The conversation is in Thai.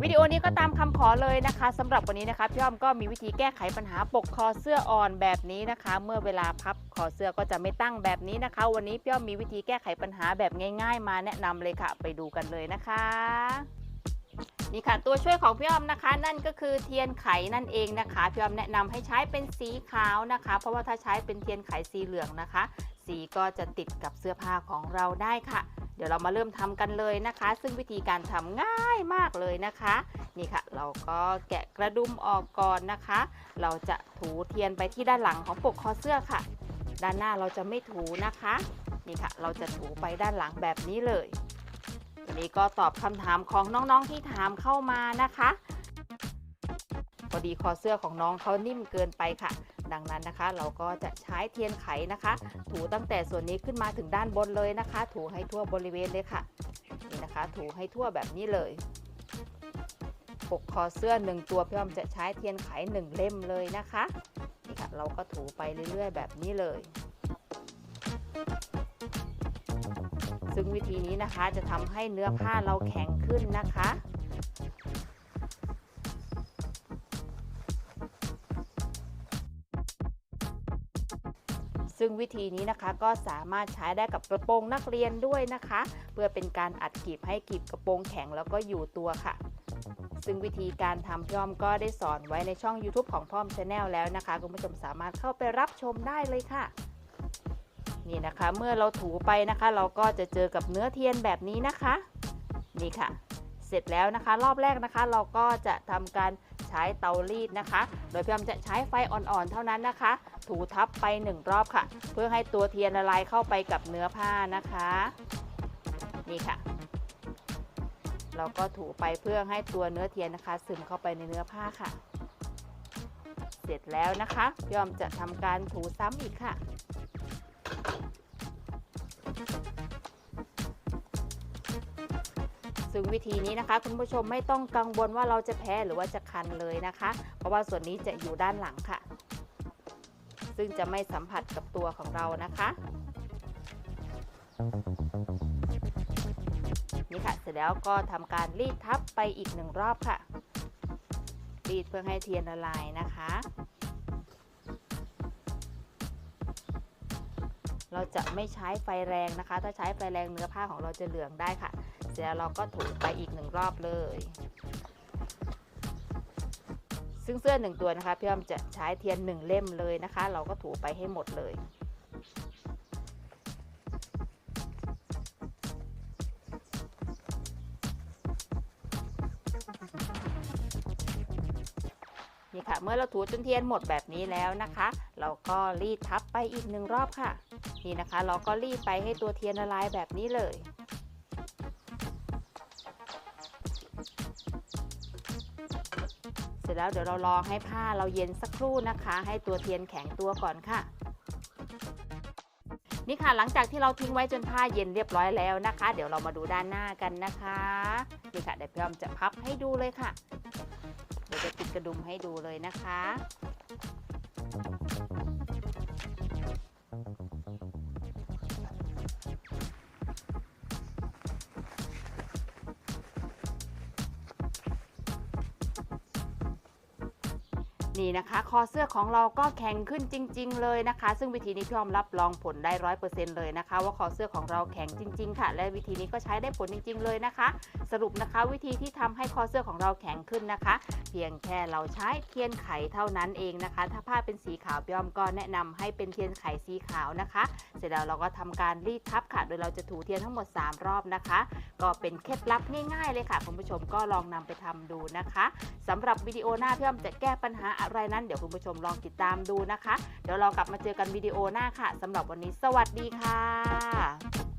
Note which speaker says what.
Speaker 1: วิดีโอนี้ก็ตามคำขอเลยนะคะสำหรับวันนี้นะคะพี่อ้อมก็มีวิธีแก้ไขปัญหาปกคอเสื้ออ่อนแบบนี้นะคะ เมื่อเวลาพับคอเสื้อก็จะไม่ตั้งแบบนี้นะคะ วันนี้พี่อ้อมมีวิธีแก้ไขปัญหาแบบง่าย ๆ มาแนะนำเลยค่ะ ไปดูกันเลยนะคะนี่ค่ะตัวช่วยของพี่อ้อมนะคะ นั่นก็คือเทียนไขนั่นเองนะคะพี่อ้อมแนะนำให้ใช้เป็นสีขาวนะคะ เพราะว่าถ้าใช้เป็นเทียนไขสีเหลืองนะคะ สีก็จะติดกับเสื้อผ้าของเราได้ค่ะ เดี๋ยวเรามาเริ่มทำกันเลยนะคะ ซึ่งวิธีการทำง่ายมากเลยนะคะ นี่ค่ะ เราก็แกะกระดุมออกก่อนนะคะ เราจะถูเทียนไปที่ด้านหลังของปกคอเสื้อค่ะ ด้านหน้าเราจะไม่ถูนะคะ นี่ค่ะ เราจะถูไปด้านหลังแบบนี้เลยวันนี้ก็ตอบคำถามของน้องๆที่ถามเข้ามานะคะพอดีคอเสื้อของน้องเขานิ่มเกินไปค่ะ ดังนั้นนะคะ เราก็จะใช้เทียนไขนะคะ ถูตั้งแต่ส่วนนี้ขึ้นมาถึงด้านบนเลยนะคะ ถูให้ทั่วบริเวณเลยค่ะนี่นะคะ ถูให้ทั่วแบบนี้เลยปกคอเสื้อหนึ่งตัวพี่อ้อมจะใช้เทียนไขหนึ่งเล่มเลยนะคะนี่ค่ะเราก็ถูไปเรื่อยๆ แบบนี้เลย ซึ่งวิธีนี้นะคะจะทำให้เนื้อผ้าเราแข็งขึ้นนะคะ ซึ่งวิธีนี้นะคะก็สามารถใช้ได้กับกระโปรงนักเรียนด้วยนะคะ เพื่อเป็นการอัดกีบให้กีบกระโปรงแข็งแล้วก็อยู่ตัวค่ะ ซึ่งวิธีการทำพี่อ้อมก็ได้สอนไว้ในช่อง YouTube ของพ่อมชาแนลแล้วนะคะ คุณผู้ชมสามารถเข้าไปรับชมได้เลยค่ะนี่นะคะเมื่อเราถูไปนะคะ เราก็จะเจอกับเนื้อเทียนแบบนี้นะคะ นี่ค่ะ เสร็จแล้วนะคะ รอบแรกนะคะ เราก็จะทำการ ใช้เตารีดนะคะ โดยพี่อ้อมจะใช้ไฟอ่อนๆเท่านั้นนะคะ ถูทับไปหนึ่งรอบค่ะ เพื่อให้ตัวเทียนละลายเข้าไปกับเนื้อผ้านะคะ นี่ค่ะ เราก็ถูไปเพื่อให้ตัวเนื้อเทียนนะคะ ซึมเข้าไปในเนื้อผ้าค่ะ เสร็จแล้วนะคะพี่อ้อมจะทำการถูซ้ำอีกค่ะ ซึ่งวิธีนี้นะคะ คุณผู้ชมไม่ต้องกังวลว่าเราจะแพ้หรือว่าจะคันเลยนะคะ เพราะว่าส่วนนี้จะอยู่ด้านหลังค่ะ ซึ่งจะไม่สัมผัสกับตัวของเรานะคะนี่ค่ะเสร็จแล้วก็ทำการรีดทับไปอีกหนึ่งรอบค่ะ รีดเพื่อให้เทียนละลายนะคะ เราจะไม่ใช้ไฟแรงนะคะ ถ้าใช้ไฟแรงเนื้อผ้าของเราจะเหลืองได้ค่ะ เสร็จแล้วเราก็ถูไปอีกหนึ่งรอบเลย ซึ่งเสื้อหนึ่งตัวนะคะพี่อ้อมจะใช้เทียนหนึ่งเล่มเลยนะคะ เราก็ถูไปให้หมดเลยนี่ค่ะ เมื่อเราถูจนเทียนหมดแบบนี้แล้วนะคะ เราก็รีดทับไปอีกหนึ่งรอบค่ะ นี่นะคะ เราก็รีดไปให้ตัวเทียนละลายแบบนี้เลย ร็จแล้วเดี๋ยวเรารอให้ผ้าเราเย็นสักครู่นะคะ ให้ตัวเทียนแข็งตัวก่อนค่ะ นี่ค่ะหลังจากที่เราทิ้งไว้จนผ้าเย็นเรียบร้อยแล้วนะคะ เดี๋ยวเรามาดูด้านหน้ากันนะคะนี่ค่ะเดี๋ยวพี่อมจะพับให้ดูเลยค่ะเดี๋ยวจะติดกระดุมให้ดูเลยนะคะ นี่นะคะ คอเสื้อของเราก็แข็งขึ้นจริง ๆ เลยนะคะ ซึ่งวิธีนี้พี่ออมรับรองผลได้ร้อยเปอร์เซ็นต์เลยนะคะ ว่าคอเสื้อของเราแข็งจริง ๆ ค่ะ และวิธีนี้ก็ใช้ได้ผลจริง ๆ เลยนะคะ สรุปนะคะวิธีที่ทำให้คอเสื้อของเราแข็งขึ้นนะคะ เพียงแค่เราใช้เทียนไขเท่านั้นเองนะคะ ถ้าผ้าเป็นสีขาวพี่ออมก็แนะนำให้เป็นเทียนไขสีขาวนะคะ เสร็จแล้วเราก็ทำการรีดทับค่ะ โดยเราจะถูเทียนทั้งหมด 3 รอบนะคะ ก็เป็นเคล็ดลับง่ายๆเลยค่ะคุณผู้ชมก็ลองนำไปทำดูนะคะสำหรับวิดีโอหน้าพี่ออมจะแก้ปัญหาอะไรนั้นเดี๋ยวคุณผู้ชมลองติดตามดูนะคะ เดี๋ยวเรากลับมาเจอกันวิดีโอหน้าค่ะสำหรับวันนี้สวัสดีค่ะ